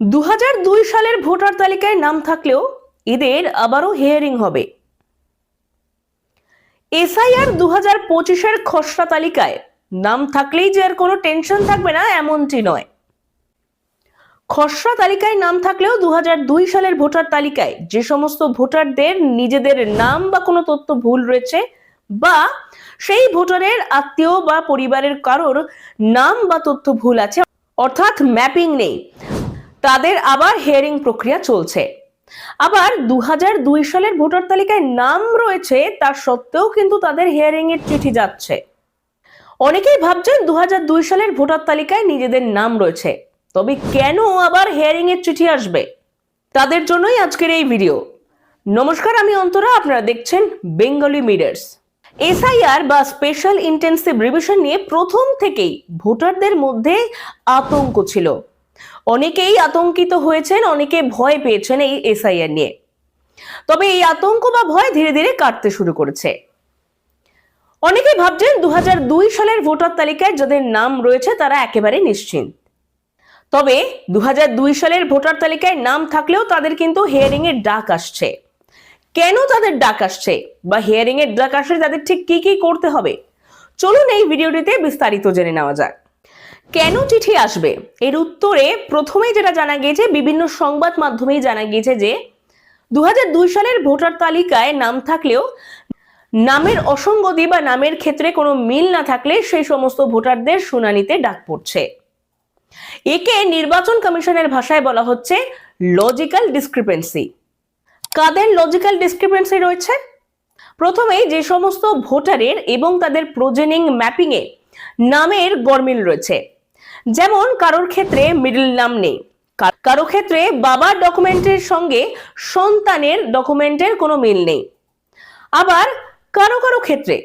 দু হাজার দুই সালের ভোটার তালিকায় নাম থাকলেও এদের আবারও হিয়ারিং হবে। এসআইআর দু হাজার পঁচিশের খসড়া তালিকায় নাম থাকলেই যে আর কোনো টেনশন থাকবে না, এমনটি নয়। খসড়া তালিকায় নাম থাকলেও দু হাজার দুই সালের ভোটার তালিকায় যে সমস্ত ভোটারদের নিজেদের নাম বা কোনো তথ্য ভুল রয়েছে বা সেই ভোটারের আত্মীয় বা পরিবারের কারোর নাম বা তথ্য ভুল আছে, অর্থাৎ ম্যাপিং নেই। তাদের আবার হেয়ারিং প্রক্রিয়া চলছে। আবার দু সালের ভোটার তালিকায় নাম রয়েছে তার সত্ত্বেও কিন্তু তাদের হিয়ারিং এর চিঠি যাচ্ছে। অনেকেই ভাবছেন দু সালের ভোটার তালিকায় নিজেদের নাম রয়েছে। তবে কেন আবার হিয়ারিং এর চিঠি আসবে? তাদের জন্যই আজকের এই ভিডিও নমস্কার, আমি অন্তরা, আপনারা দেখছেন বেঙ্গলি মিডার্স এসআইআর বা স্পেশাল ইন্টেন্সিভ রিভিশন নিয়ে প্রথম থেকেই ভোটারদের মধ্যে আতঙ্ক ছিল। অনেকেই আতঙ্কিত হয়েছেন, অনেকে ভয় পেয়েছেন এই এসআইআর নিয়ে। তবে এই আতঙ্ক বা ভয় ধীরে ধীরে কাটতে শুরু করেছে। অনেকে ভাবছেন দু হাজার দুই সালের ভোটার তালিকায় যাদের নাম রয়েছে তারা একেবারে নিশ্চিন্ত। তবে দু হাজার দুই সালের ভোটার তালিকায় নাম থাকলেও তাদের কিন্তু হিয়ারিং এর ডাক আসছে। কেন তাদের ডাক আসছে বা হিয়ারিং এর ডাক আসলে তাদের ঠিক কি কি করতে হবে? চলুন এই ভিডিওটিতে বিস্তারিত জেনে নেওয়া যাক। কেন চিঠি আসবে? এর উত্তরে প্রথমেই যেটা জানা গিয়েছে, বিভিন্ন সংবাদ মাধ্যমেই জানা গিয়েছে যে দু সালের ভোটার তালিকায় নাম থাকলেও নামের অসঙ্গতি বা নামের ক্ষেত্রে কোনো মিল না থাকলে সেই সমস্ত ভোটারদের শুনানিতে ডাক পড়ছে। একে নির্বাচন কমিশনের ভাষায় বলা হচ্ছে লজিক্যাল ডিসক্রিপেন্সি কাদের লজিক্যাল ডিসক্রিপেন্সি রয়েছে? প্রথমেই যে সমস্ত ভোটারের এবং তাদের প্রোজেনিং ম্যাপিংয়ে নামের গরমিল রয়েছে। যেমন কারোর ক্ষেত্রে মিডল নাম নেই। কারও ক্ষেত্রে বাবার ডকুমেন্টের সঙ্গে সন্তানের ডকুমেন্টের কোনো মিল নেই। আবার কারও কারও ক্ষেত্রে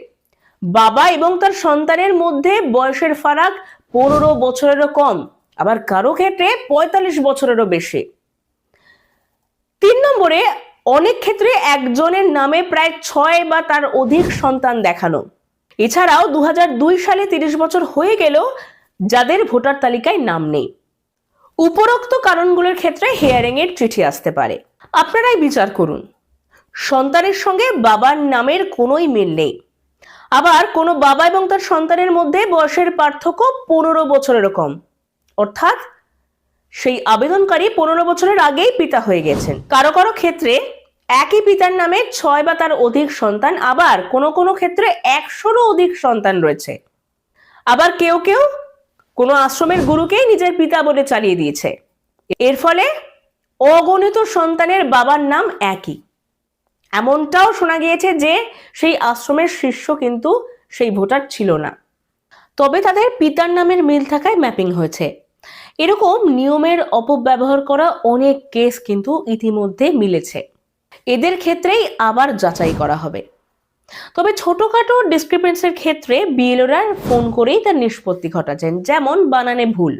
বাবা এবং তার সন্তানের মধ্যে বয়সের ফারাক পনেরো বছরেরও কম, আবার কারও ক্ষেত্রে পঁয়তাল্লিশ বছরেরও বেশি। তিন নম্বরে অনেক ক্ষেত্রে একজনের নামে প্রায় ছয় বা তার অধিক সন্তান দেখানো। এছাড়াও দু হাজার দুই সালে তিরিশ বছর হয়ে গেলেও যাদের ভোটার তালিকায় নাম নেই। উপরোক্ত কারণগুলোর ক্ষেত্রে হিয়ারিং এর চিঠি আসতে পারে। আপনারাই বিচার করুন। সন্তানের সঙ্গে বাবার নামের কোনোই মিল নেই। আবার কোনো বাবা এবং তার সন্তানের মধ্যে বয়সের পার্থক্য পনেরো বছরের কম। অর্থাৎ সেই আবেদনকারী পনেরো বছরের আগেই পিতা হয়ে গেছেন। কারও কারও ক্ষেত্রে একই পিতার নামে ছয় বা তার অধিক সন্তান, আবার কোনো কোনো ক্ষেত্রে একশোরও অধিক সন্তান রয়েছে। আবার কেউ কেউ কোনো আশ্রমের গুরুকেই নিজের পিতা বলে চালিয়ে দিয়েছে। এর ফলে অগণিত সন্তানের বাবার নাম একই। এমনটাও শোনা গিয়েছে যে সেই আশ্রমের শিষ্য কিন্তু সেই ভোটার ছিল না। তবে তাদের পিতার নামের মিল থাকায় ম্যাপিং হয়েছে। এরকম নিয়মের অপব্যবহার করা অনেক কেস কিন্তু ইতিমধ্যে মিলেছে। এদের ক্ষেত্রেই আবার যাচাই করা হবে। তবে ছোটখাটো ডিসক্রিপেন্সির ক্ষেত্রে বিএলওরা ফোন করেই তার নিষ্পত্তি ঘটাচ্ছেন, যেমন বানানে ভুল।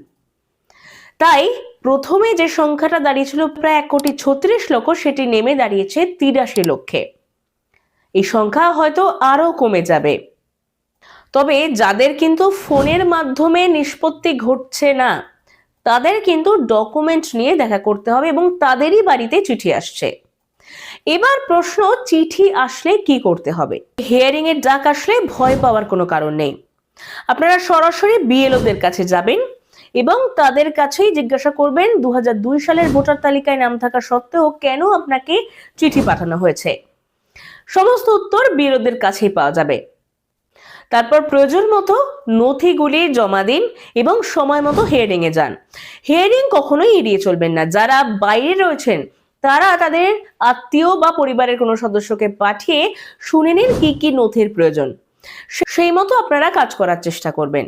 তাই প্রথমে যে সংখ্যাটা দাঁড়িয়েছিল প্রায় এক কোটি ছত্রিশ লক্ষ, সেটি নেমে দাঁড়িয়েছে তিরাশি লক্ষে। এই সংখ্যা হয়তো আরও কমে যাবে। তবে যাদের কিন্তু ফোনের মাধ্যমে নিষ্পত্তি ঘটছে না, তাদের কিন্তু ডকুমেন্ট নিয়ে দেখা করতে হবে এবং তাদেরই বাড়িতে চিঠি আসছে। এবার প্রশ্ন, চিঠি আসলে কি করতে হবে? হিয়ারিং এর ডাক আসলে ভয় পাওয়ার কোনো কারণ নেই। আপনারা সরাসরি বিএলওদের কাছে যাবেন এবং তাদের কাছেই জিজ্ঞাসা করবেন দু হাজার দুই সালের ভোটার তালিকায় নাম থাকা সত্ত্বেও কেন আপনাকে চিঠি পাঠানো হয়েছে। সমস্ত উত্তর বিএলওদের কাছেই পাওয়া যাবে। তারপর প্রয়োজন মতো নথিগুলি জমা দিন এবং সময় মতো হিয়ারিং এ যান। হিয়ারিং কখনোই এড়িয়ে চলবেন না। যারা বাইরে রয়েছেন তারা তাদের আত্মীয় বা পরিবারের কোনো সদস্যকে পাঠিয়ে শুনে নিন কি কি নথির প্রয়োজন। সেই মতো আপনারা কাজ করার চেষ্টা করবেন।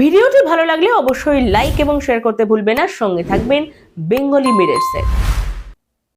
ভিডিওটি ভালো লাগলে অবশ্যই লাইক এবং শেয়ার করতে ভুলবেন না। সঙ্গে থাকবেন বেঙ্গলি মিরেটসের